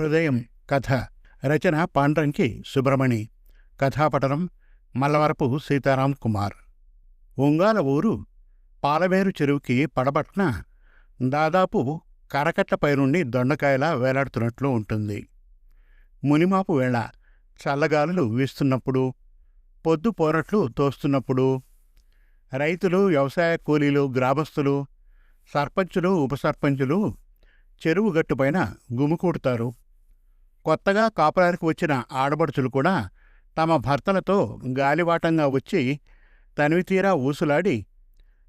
హృదయం కథ రచన పాండ్రంకి సుబ్రమణి కథాపఠనం మల్లవరపు సీతారాం కుమార్. ఒంగాల ఊరు పాలమేరు చెరువుకి పడబట్న దాదాపు కరకట్టపై నుండి దొండకాయలా వేలాడుతున్నట్లు ఉంటుంది. మునిమాపు వేళ చల్లగాలులు వీస్తున్నప్పుడు పొద్దు పోరట్లు తోస్తున్నప్పుడు రైతులు వ్యవసాయ కూలీలు గ్రామస్తులు సర్పంచులు ఉపసర్పంచులు చెరువు గట్టుపైన గుమికూడుతారు. కొత్తగా కాపురానికి వచ్చిన ఆడబడుచులు కూడా తమ భర్తలతో గాలివాటంగా వచ్చి తనివితీరా ఊసులాడి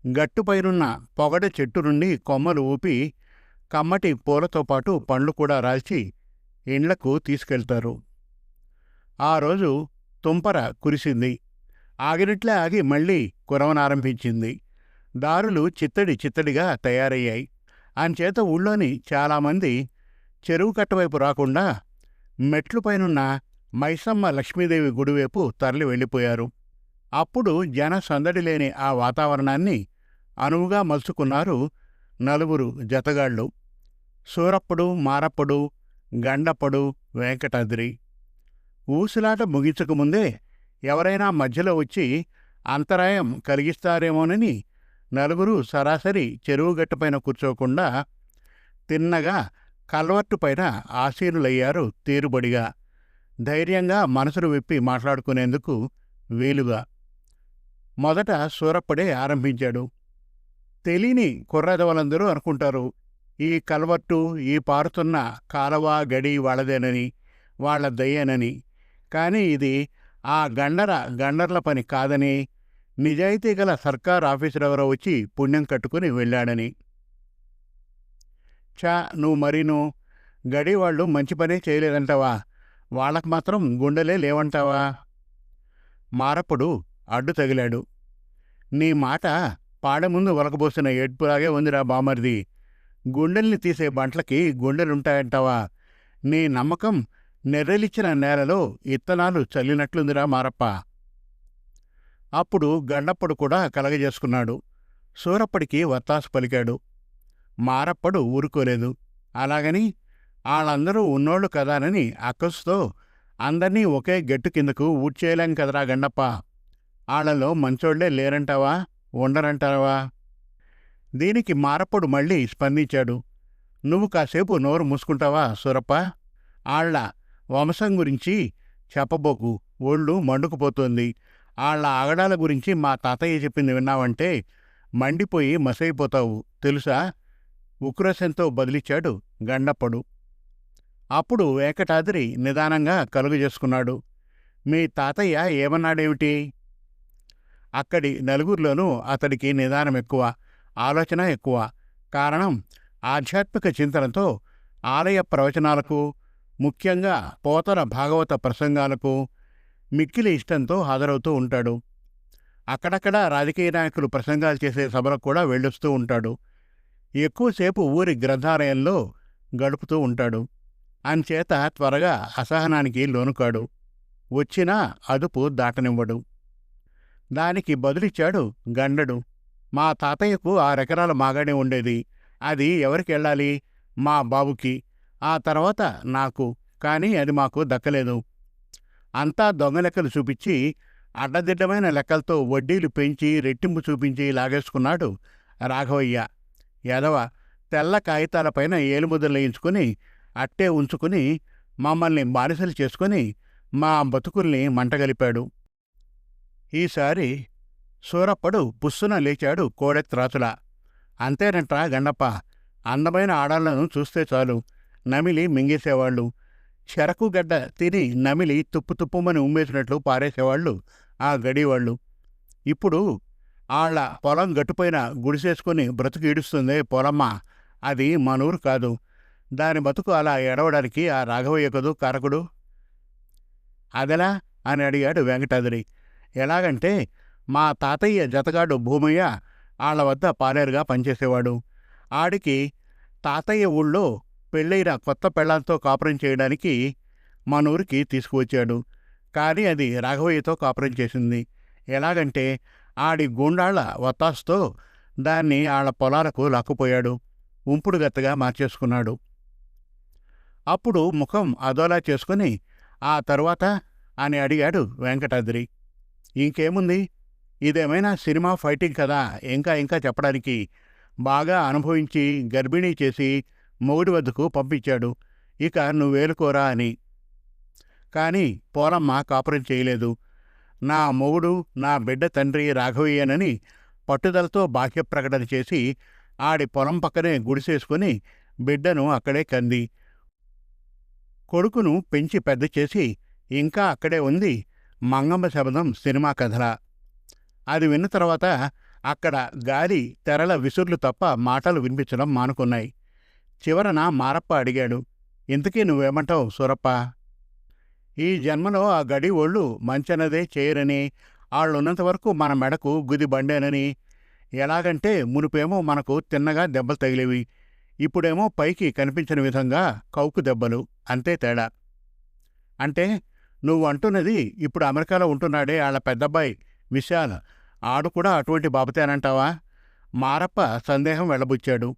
గట్టుపైనున్న పొగడ చెట్టు నుండి కొమ్మలు ఊపి కమ్మటి పూలతో పాటు పండ్లు కూడా రాల్చి ఇండ్లకు తీసుకెళ్తారు. ఆ రోజు తుంపర కురిసింది. ఆగినట్లే ఆగి మళ్ళీ కురవనారంభించింది. దారులు చిత్తడి చిత్తడిగా తయారయ్యాయి. అంచేత ఊళ్ళోని చాలామంది చెరువు కట్టవైపు రాకుండా మెట్లుపైనున్న మైసమ్మ లక్ష్మీదేవి గుడివైపు తరలి వెళ్ళిపోయారు. అప్పుడు జన సందడి లేని ఆ వాతావరణాన్ని అనువుగా మలుచుకున్నారు నలుగురు జతగాళ్ళు. సూరప్పుడు మారప్పుడు గండప్పుడు వెంకటాద్రి. ఊసులాట ముగించకముందే ఎవరైనా మధ్యలో వచ్చి అంతరాయం కలిగిస్తారేమోనని నలుగురు సరాసరి చెరువుగట్టుపైన కూర్చోకుండా తిన్నగా కల్వర్టు పైన ఆసీనులయ్యారు తీరుబడిగా. ధైర్యంగా మనసును విప్పి మాట్లాడుకునేందుకు వీలుగా. మొదట సూరప్పడే ఆరంభించాడు. తెలియని కుర్రదవలందరూ అనుకుంటారు ఈ కల్వర్టు ఈ పారుతున్న కాలవ గడి వాళ్ళదేనని వాళ్ళ దయ్యేనని. కానీ ఇది ఆ గండర గండర్ల పని కాదని నిజాయితీ గల సర్కార్ ఆఫీసర్ ఎవరో వచ్చి పుణ్యం కట్టుకుని వెళ్ళాడని. చా నువ్వు మరీను. గడి వాళ్ళు మంచి పనే చేయలేదంటావా? వాళ్ళకు మాత్రం గుండెలే లేవంటావా? మారప్పుడు అడ్డు తగిలాడు. నీ మాట పాడముందు ఒలకబోసిన ఏడ్పులాగే ఉందిరా బామర్ది. గుండెల్ని తీసే బంట్లకి గుండెలుంటాయంటావా? నీ నమ్మకం నెర్రెలిచ్చిన నేలలో ఇత్తనాలు చల్లినట్లుందిరా మారప్ప. అప్పుడు గండప్పుడు కూడా కలగజేసుకున్నాడు. సూరప్పటికి వత్తాసు పలికాడు. మారప్పడు ఊరుకోలేదు. అలాగని వాళ్ళందరూ ఉన్నోళ్ళు కదానని అక్కసుతో అందర్నీ ఒకే గట్టు కిందకు ఊడ్చేయలేం కదరా గండప్ప. ఆళ్ళలో మంచోళ్ళే లేరంటావా? ఉండరంటావా? దీనికి మారప్పుడు మళ్ళీ స్పందించాడు. నువ్వు కాసేపు నోరు మూసుకుంటావా సూరప్ప? ఆళ్ళ వంశం గురించి చెప్పబోకు. ఒళ్ళు మండుకుపోతోంది. ఆళ్ళ ఆగడాల గురించి మా తాతయ్య చెప్పింది విన్నావంటే మండిపోయి మసైపోతావు. తెలుసా? ఉక్రోశంతో బదిలిచ్చాడు గండప్పడు. అప్పుడు వేకటాద్రి నిదానంగా కలుగు చేసుకున్నాడు. మీ తాతయ్య ఏమన్నాడేమిటి? అక్కడి నలుగురిలోనూ అతడికి నిదానం ఎక్కువ ఆలోచన ఎక్కువ. కారణం ఆధ్యాత్మిక చింతనతో ఆలయ ప్రవచనాలకు ముఖ్యంగా పోతన భాగవత ప్రసంగాలకు మిక్కిలి ఇష్టంతో హాజరవుతూ ఉంటాడు. అక్కడక్కడ రాజకీయ నాయకులు ప్రసంగాలు చేసే సభలకు కూడా వెళ్ళొస్తూ ఉంటాడు. ఎక్కువసేపు ఊరి గ్రంథాలయంలో గడుపుతూ ఉంటాడు. అంచేత త్వరగా అసహనానికి లోనుకాడు. వచ్చినా అదుపు దాటనివ్వడు. దానికి బదులిచ్చాడు గండడు. మా తాతయ్యకు ఆరెకరాల మాగాడే ఉండేది. అది ఎవరికెళ్ళాలి మా బాబుకి. ఆ తర్వాత నాకు. కానీ అది మాకు దక్కలేదు. అంతా దొంగ లెక్కలు చూపించి అడ్డదిడ్డమైన లెక్కలతో వడ్డీలు పెంచి రెట్టింపు చూపించి లాగేసుకున్నాడు రాఘవయ్య. యాదవ తెల్ల కాగితాలపైన ఏలుముద్రలు వేయించుకుని అట్టే ఉంచుకుని మమ్మల్ని బానిసలు చేసుకుని మా బతుకుల్ని మంటగలిపాడు. ఈసారి సూరప్పడు పుస్సున లేచాడు కోడెత్రాతుల. అంతేనంట్రా గండప్ప అందమైన ఆడాళ్ళను చూస్తే చాలు నమిలి మింగేసేవాళ్ళు. చెరకు గడ్డ తిని నమిలి తుప్పు తుప్పుమని ఉమ్మేసినట్లు పారేసేవాళ్ళు ఆ గడివాళ్ళు. ఇప్పుడు ఆళ్ళ పొలం గట్టుపైన గుడిసేసుకుని బ్రతుకు ఈడుస్తుంది పొలమ్మ. అది మనూరు కాదు. దాని బతుకు అలా ఎడవడానికి ఆ రాఘవయ్య కదూ కారకుడు? అదెలా? అని అడిగాడు వెంకటాద్రి. ఎలాగంటే మా తాతయ్య జతగాడు భూమయ్య ఆళ్ళ వద్ద పాలేరుగా పనిచేసేవాడు. ఆడికి తాతయ్య ఊళ్ళో పెళ్ళైన కొత్త పెళ్ళాంతో కాపురం చేయడానికి మనూరికి తీసుకువచ్చాడు. కానీ అది రాఘవయ్యతో కాపురం చేసింది. ఎలాగంటే ఆడి గూండాళ్ళ వత్తాస్తో దాన్ని ఆళ్ళ పొలాలకు లాక్కుపోయాడు. ఉంపుడుగత్తగా మార్చేసుకున్నాడు. అప్పుడు ముఖం అదోలా చేసుకుని ఆ తరువాత అని అడిగాడు వెంకటాద్రి. ఇంకేముంది? ఇదేమైనా సినిమా ఫైటింగ్ కదా? ఇంకా ఇంకా చెప్పడానికి బాగా అనుభవించి గర్భిణీ చేసి మొగుడి వద్దకు పంపించాడు. ఇక నువ్వేలుకోరా అని. కానీ పోలమ్మ కాపురం చేయలేదు. నా మొగుడు నా బిడ్డ తండ్రి రాఘవయ్యనని పట్టుదలతో బాహ్య ప్రకటన చేసి ఆడి పొలం పక్కనే గుడిసేసుకుని బిడ్డను అక్కడే కంది. కొడుకును పెంచి పెద్ద చేసి ఇంకా అక్కడే ఉంది మంగమ్మ శబదం సినిమా కథల. అది విన్న తర్వాత అక్కడ గాలి తెరల విసుర్లు తప్ప మాటలు వినిపించడం మానుకున్నాయి. చివరన మారప్ప అడిగాడు ఇంతకీ నువ్వేమంటావు సూరప్ప? ఈ జన్మలో ఆ గడి ఒళ్ళు మంచనదే చేయరని ఆళ్ళున్నంత వరకు మన మెడకు గుది బండేనని. ఎలాగంటే మునుపేమో మనకు తిన్నగా దెబ్బలు తగిలేవి ఇప్పుడేమో పైకి కనిపించని విధంగా కౌకు దెబ్బలు అంతే తేడా. అంటే నువ్వు అంటున్నది ఇప్పుడు అమెరికాలో ఉంటున్నాడే ఆళ్ళ పెద్దబ్బాయి విశాల్. ఆడు కూడా అటువంటి బాబతేనంటావా మారప్ప సందేహం వెళ్ళబుచ్చాడు.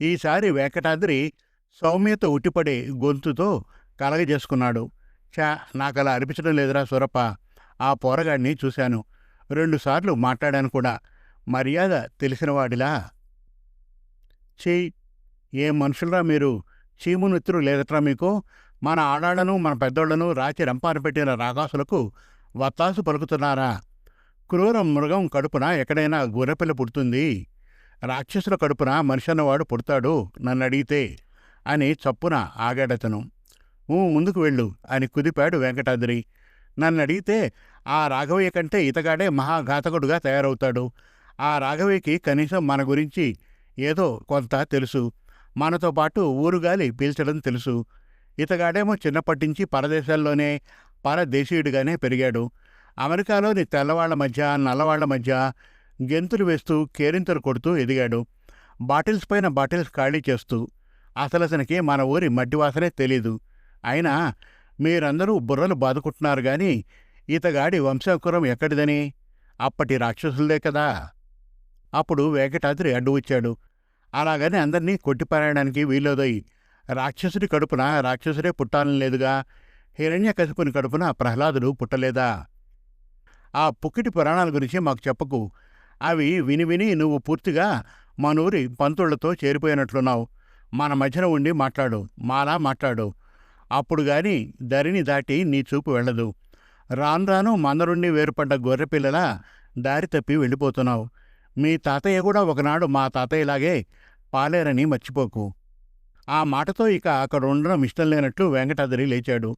ఈసారి వేకటాద్రి సౌమ్యత ఉట్టిపడే గొంతుతో కలగజేసుకున్నాడు. చా నాకలా అనిపించడం లేదురా సూరప్ప. ఆ పోరగాడిని చూశాను. రెండుసార్లు మాట్లాడాను కూడా. మర్యాద తెలిసినవాడిలా చీ ఏం మనుషులరా మీరు? చీమునెత్తురు లేదట్రా మీకు? మన ఆడాళ్ళను మన పెద్దోళ్ళను రాచి రంపాన పెట్టిన రాగాసులకు వత్తాసు పలుకుతున్నారా? క్రూర మృగం కడుపున ఎక్కడైనా గొర్రెపిల్ల పుడుతుంది. రాక్షసుల కడుపున మనిషి అన్నవాడు పుడతాడు నన్ను అడిగితే అని చప్పున ఆగాడతను. ముందుకు వెళ్ళు. అని కుదిపాడు వెంకటాద్రి. నన్ను అడిగితే ఆ రాఘవయ్య కంటే ఇతగాడే మహాఘాతకుడుగా తయారవుతాడు. ఆ రాఘవయ్యకి కనీసం మన గురించి ఏదో కొంత తెలుసు. మనతో పాటు ఊరుగాలి పీల్చడం తెలుసు. ఇతగాడేమో చిన్నప్పటి నుంచి పరదేశాల్లోనే పరదేశీయుడిగానే పెరిగాడు. అమెరికాలోని తెల్లవాళ్ళ మధ్య నల్లవాళ్ళ మధ్య గెంతులు వేస్తూ కేరింతలు కొడుతూ ఎదిగాడు. బాటిల్స్ పైన బాటిల్స్ ఖాళీ చేస్తూ. అసలు అతనికి మన ఊరి మట్టి వాసనే తెలీదు. అయినా మీరందరూ బుర్రలు బాదుకుంటున్నారు గాని ఇతగాడి వంశాకురం ఎక్కడిదని? అప్పటి రాక్షసులదే కదా. అప్పుడు వేకటాద్రి అడ్డు వచ్చాడు. అలాగని అందరినీ కొట్టిపారాయడానికి వీల్లోదోయి రాక్షసుడి కడుపున రాక్షసుడే పుట్టాలని లేదుగా. హిరణ్యకశిపుని కడుపున ప్రహ్లాదుడు పుట్టలేదా? ఆ పుక్కిటి పురాణాల గురించి మాకు చెప్పకు. అవి విని విని నువ్వు పూర్తిగా మనూరి పంతుళ్ళతో చేరిపోయినట్లున్నావు. మన మధ్యన ఉండి మాట్లాడు. మాలా మాట్లాడు. అప్పుడు గాని దరిని దాటి నీ చూపు వెళ్ళదు. రాను రాను మందరుండి వేరుపడ్డ గొర్రెపిల్లల దారి తప్పి వెళ్ళిపోతున్నావు. మీ తాతయ్య కూడా ఒకనాడు మా తాతయ్యలాగే పాలేరని మర్చిపోకు. ఆ మాటతో ఇక అక్కడ ఉండడం ఇష్టం లేనట్లు వెంకటాద్రి లేచాడు.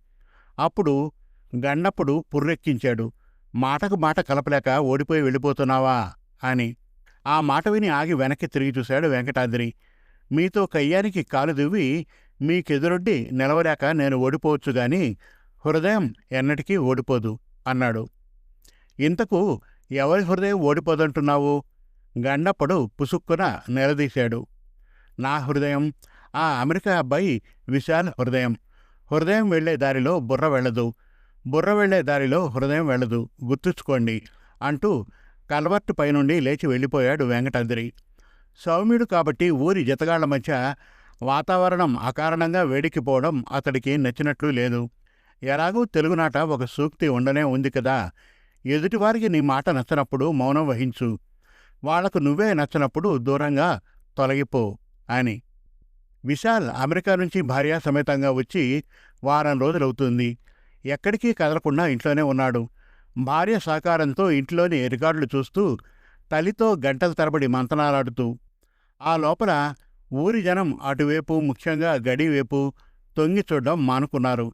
అప్పుడు గండప్పుడు పుర్రెక్కించాడు. మాటకు మాట కలపలేక ఓడిపోయి వెళ్ళిపోతున్నావా? అని. ఆ మాట విని ఆగి వెనక్కి తిరిగి చూశాడు వెంకటాద్రి. మీతో కయ్యానికి కాలు దువ్వి మీకెదురొడ్డి నిలవలేక నేను ఓడిపోవచ్చు గాని హృదయం ఎన్నటికీ ఓడిపోదు అన్నాడు. ఇంతకు ఎవరి హృదయం ఓడిపోదంటున్నావు? గండప్పుడు పుసుక్కున నిలదీశాడు. నా హృదయం ఆ అమెరికా అబ్బాయి విశాల్ హృదయం. హృదయం వెళ్ళే దారిలో బుర్ర వెళ్ళదు. బుర్ర వెళ్ళే దారిలో హృదయం వెళ్ళదు. గుర్తుంచుకోండి అంటూ కల్వర్టు పైనుండి లేచి వెళ్ళిపోయాడు వెంకటాద్రి. సౌమ్యుడు కాబట్టి ఊరి జతగాళ్ళ మధ్య వాతావరణం అకారణంగా వేడికిపోవడం అతడికి నచ్చినట్లు లేదు. ఎలాగూ తెలుగునాట ఒక సూక్తి ఉండనే ఉంది కదా. ఎదుటివారికి నీ మాట నచ్చనప్పుడు మౌనం వహించు. వాళ్ళకు నువ్వే నచ్చనప్పుడు దూరంగా తొలగిపో అని. విశాల్ అమెరికా నుంచి భార్యా సమేతంగా వచ్చి వారం రోజులవుతుంది. ఎక్కడికి కదలకుండా ఇంట్లోనే ఉన్నాడు. భార్య సహకారంతో ఇంట్లోని రికార్డులు చూస్తూ తల్లితో గంటల తరబడి మంతనాలాడుతూ ఆ లోపల ఊరి జనం అటువైపు ముఖ్యంగా గడివైపు తొంగి చూడడం మానుకున్నారు.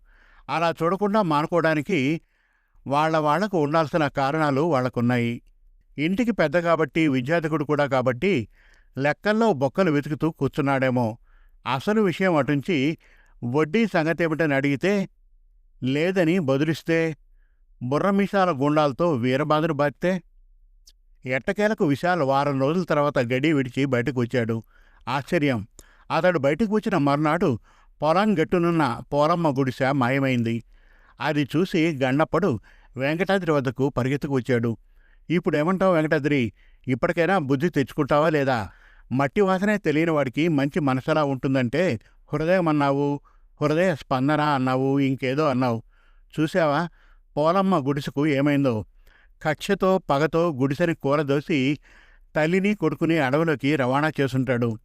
అలా చూడకుండా మానుకోవడానికి వాళ్ళ వాళ్ళకు ఉండాల్సిన కారణాలు వాళ్ళకున్నాయి ఇంటికి పెద్ద కాబట్టి విద్యార్థికుడు కూడా కాబట్టి లెక్కల్లో బొక్కలు వెతుకుతూ కూర్చున్నాడేమో. అసలు విషయం అటుంచి వడ్డీ సంగతేమిటని అడిగితే లేదని బదులిస్తే బుర్రమీసాల గుండాలతో వీరబాదులు బాతితే ఎట్టకేలకు విశాల్ వారం రోజుల తర్వాత గడి విడిచి బయటకు వచ్చాడు. ఆశ్చర్యం. అతడు బయటకు వచ్చిన మర్నాడు పొలం గట్టునున్న పోలమ్మ గుడిసె మాయమైంది. అది చూసి గన్నప్పుడు వెంకటాద్రి వద్దకు పరిగెత్తుకు వచ్చాడు. ఇప్పుడేమంటావు వెంకటాద్రి? ఇప్పటికైనా బుద్ధి తెచ్చుకుంటావా లేదా? మట్టి వాసనే తెలియని వాడికి మంచి మనసలా ఉంటుందంటే హృదయం అన్నావు హృదయ స్పందన అన్నావు ఇంకేదో అన్నావు. చూసావా పోలమ్మ గుడిసెకు ఏమైందో? కక్షతో పగతో గుడిసెని కూరదోసి తల్లిని కొడుకుని అడవిలోకి రవాణా చేసుంటాడు.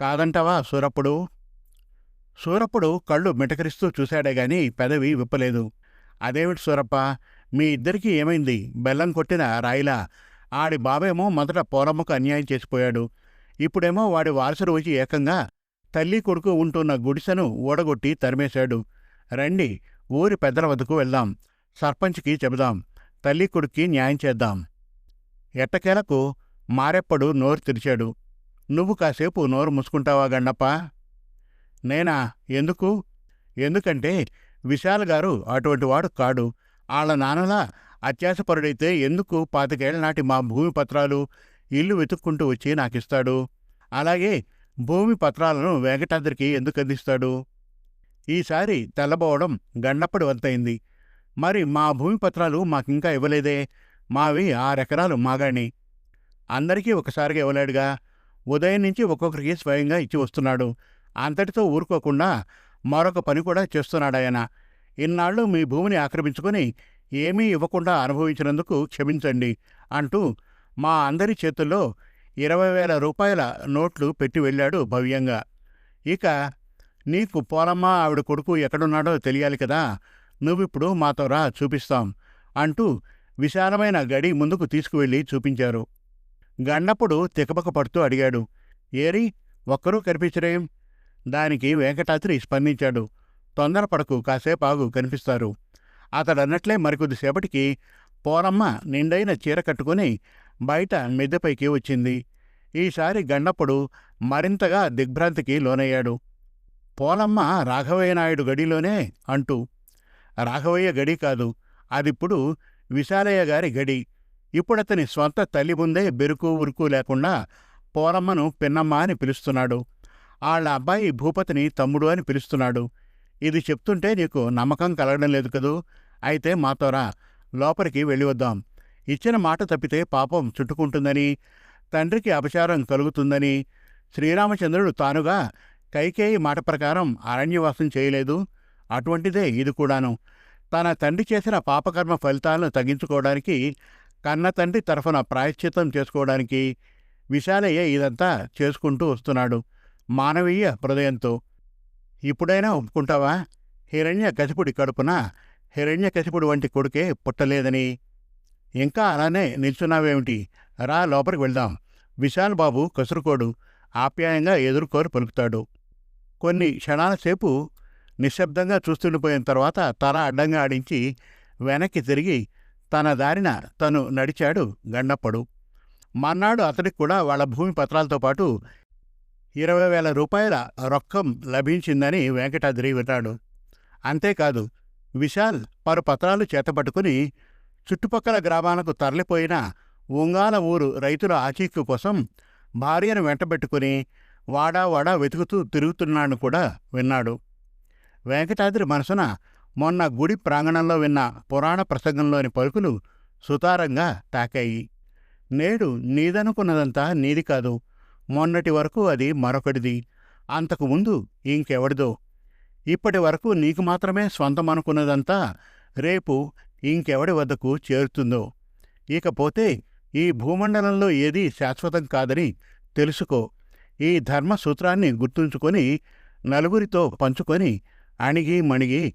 కాదంటావా సూరప్పుడు? సూరప్పుడు కళ్ళు మిటకరిస్తూ చూశాడే గాని పెదవి విప్పలేదు. అదేమిటి సూరప్ప? మీ ఇద్దరికీ ఏమైంది? బెల్లం కొట్టిన రాయిలా? ఆడి బాబేమో మొదట పోలమ్మకు అన్యాయం చేసిపోయాడు. ఇప్పుడేమో వాడి వారసుడు వచ్చి ఏకంగా తల్లి కొడుకు ఉంటున్న గుడిసెను ఊడగొట్టి తరిమేశాడు. రండి ఊరి పెద్దల వద్దకు వెళ్దాం. సర్పంచ్కి చెబుదాం. తల్లి కొడుక్కి న్యాయం చేద్దాం. ఎట్టకేలకు మారెప్పడు నోరు తెరిచాడు. నువ్వు కాసేపు నోరు మూసుకుంటావా గండప్ప? నేనా? ఎందుకు? ఎందుకంటే విశాల్ గారు అటువంటి వాడు కాడు. ఆళ్ళ నాన్నలా అత్యాసపరుడైతే ఎందుకు పాతికేళ్ళ నాటి మా భూమి పత్రాలు ఇల్లు వెతుక్కుంటూ వచ్చి నాకిస్తాడు? అలాగే భూమి పత్రాలను వెంకటాద్రికి ఎందుకు అందిస్తాడు? ఈసారి తెల్లబోవడం గండప్పటి వంతైంది మరి మా భూమి పత్రాలు మాకింకా ఇవ్వలేదే? మావి ఆరెకరాలు మాగాని అందరికీ ఒకసారిగా ఇవ్వలేడుగా? ఉదయం నుంచి ఒక్కొక్కరికి స్వయంగా ఇచ్చి వస్తున్నాడు. అంతటితో ఊరుకోకుండా మరొక పని కూడా చేస్తున్నాడాయన ఇన్నాళ్ళు మీ భూమిని ఆక్రమించుకొని ఏమీ ఇవ్వకుండా అనుభవించినందుకు క్షమించండి అంటూ మా అందరి చేతుల్లో ఇరవై వేల రూపాయల నోట్లు పెట్టి వెళ్ళాడు భవ్యంగా. ఇక నీకు పోలమ్మ ఆవిడ కొడుకు ఎక్కడున్నాడో తెలియాలి కదా నువ్విప్పుడు మాతో రా చూపిస్తాం అంటూ విశాలమైన గడి ముందుకు తీసుకువెళ్ళి చూపించారు. గండప్పుడు తికపక పడుతూ అడిగాడు ఏరి ఒక్కరూ కనిపించరేం? దానికి వెంకటాద్రి స్పందించాడు తొందరపడకు కాసేపు ఆగు కనిపిస్తారు. అతడన్నట్లే మరికొద్దిసేపటికి పోరమ్మ నిండైన చీర కట్టుకుని బయట మిద్దెపైకి వచ్చింది. ఈసారి గండప్పుడు మరింతగా దిగ్భ్రాంతికి లోనయ్యాడు. పోలమ్మ రాఘవయ్య నాయుడు గడిలోనే అంటూ రాఘవయ్య గడి కాదు అదిప్పుడు విశాలయ్య గారి గడి. ఇప్పుడతని స్వంత తల్లి ముందే బెరుకు ఉరుకు లేకుండా పోలమ్మను పిన్నమ్మ అని పిలుస్తున్నాడు. ఆళ్ళ అబ్బాయి భూపతిని తమ్ముడు అని పిలుస్తున్నాడు. ఇది చెప్తుంటే నీకు నమ్మకం కలగడం లేదు కదూ? అయితే మాతోరా లోపలికి వెళ్ళి వద్దాం. ఇచ్చిన మాట తప్పితే పాపం చుట్టుకుంటుందని తండ్రికి అపచారం కలుగుతుందని శ్రీరామచంద్రుడు తానుగా కైకేయి మాట ప్రకారం అరణ్యవాసం చేయలేదు. అటువంటిదే ఇది కూడాను. తన తండ్రి చేసిన పాపకర్మ ఫలితాలను తగ్గించుకోవడానికి కన్న తండ్రి తరఫున ప్రాయశ్చిత్తం చేసుకోవడానికి విశాలయ్య ఇదంతా చేసుకుంటూ వస్తున్నాడు. మానవీయ హృదయంతో. ఇప్పుడైనా ఒప్పుకుంటావా? హిరణ్య కసిపుడి కడుపున హిరణ్య కసిపుడు వంటి కొడుకే పుట్టలేదని. ఇంకా అలానే నిల్చున్నావేమిటి? రా లోపలికి వెళ్దాం. విశాల్ బాబు కసురుకోడు. ఆప్యాయంగా ఎదుర్కోరు పలుకుతాడు. కొన్ని క్షణాల సేపు నిశ్శబ్దంగా చూస్తుండిపోయిన తర్వాత తల అడ్డంగా ఆడించి వెనక్కి తిరిగి తన దారిన తను నడిచాడు గండప్పడు మర్నాడు అతడికి కూడా వాళ్ళ భూమి పత్రాలతో పాటు ఇరవై వేల రూపాయల రొక్కం లభించిందని వెంకటాద్రి విన్నాడు. అంతేకాదు విశాల్ పలు పత్రాలు చేతపట్టుకుని చుట్టుపక్కల గ్రామాలకు తరలిపోయిన ఉంగాల ఊరు రైతుల ఆచీక్కు కోసం భార్యను వెంటబెట్టుకుని వాడా వాడా వెతుకుతూ తిరుగుతున్నాడు కూడా విన్నాడు. వెంకటాద్రి మనసున మొన్న గుడి ప్రాంగణంలో విన్న పురాణ ప్రసంగంలోని పలుకులు సుతారంగా తాకాయి. నేడు నీదనుకున్నదంతా నీది కాదు. మొన్నటి వరకు అది మరొకటిది. అంతకు ముందు ఇంకెవడిదో. ఇప్పటి వరకు నీకు మాత్రమే స్వంతమనుకున్నదంతా రేపు ఇంకెవడి వద్దకు చేరుతుందో. ఇకపోతే ఈ భూమండలంలో ఏదీ శాశ్వతం కాదని తెలుసుకో. ఈ ధర్మ సూత్రాన్ని గుర్తుంచుకొని నలుగురితో పంచుకొని అణిగి మణిగి